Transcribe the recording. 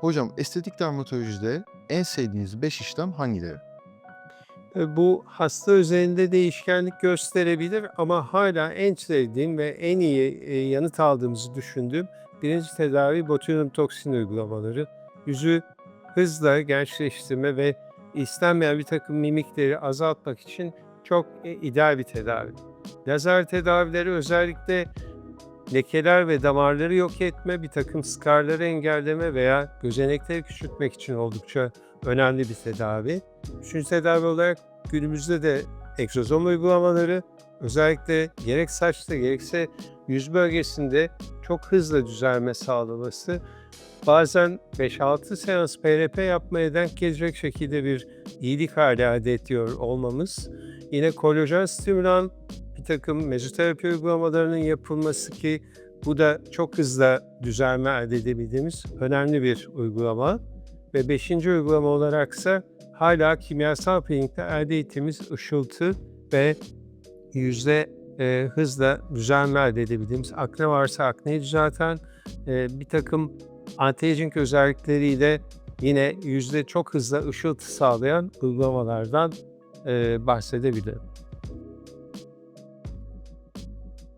Hocam estetik dermatolojide en sevdiğiniz 5 işlem hangileri? E, Bu hasta üzerinde değişkenlik gösterebilir ama hala en sevdiğim ve en iyi e, yanıt aldığımızı düşündüğüm birinci tedavi botulinum toksin uygulamaları. Yüzü hızla gençleştirme ve istenmeyen bir takım mimikleri azaltmak için çok e, ideal bir tedavi. Lazer tedavileri özellikle lekeler ve damarları yok etme, bir takım skarları engelleme veya gözenekleri küçültmek için oldukça önemli bir tedavi. Üçüncü tedavi olarak günümüzde de egzozom uygulamaları özellikle gerek saçta gerekse yüz bölgesinde çok hızlı düzelme sağlaması bazen 5-6 seans PRP yapmaya denk gelecek şekilde bir iyilik hali elde ediyor olmamız. Yine kolajen stimülan bir takım mezoterapi uygulamalarının yapılması ki bu da çok hızlı düzelme elde edebildiğimiz önemli bir uygulama. Ve beşinci uygulama olaraksa hala kimyasal peelingde elde ettiğimiz ışıltı ve yüzde e, hızla düzelme elde edebildiğimiz akne varsa akneyi düzelten e, bir takım anti-aging özellikleriyle yine yüzde çok hızlı ışıltı sağlayan uygulamalardan e, bahsedebilirim.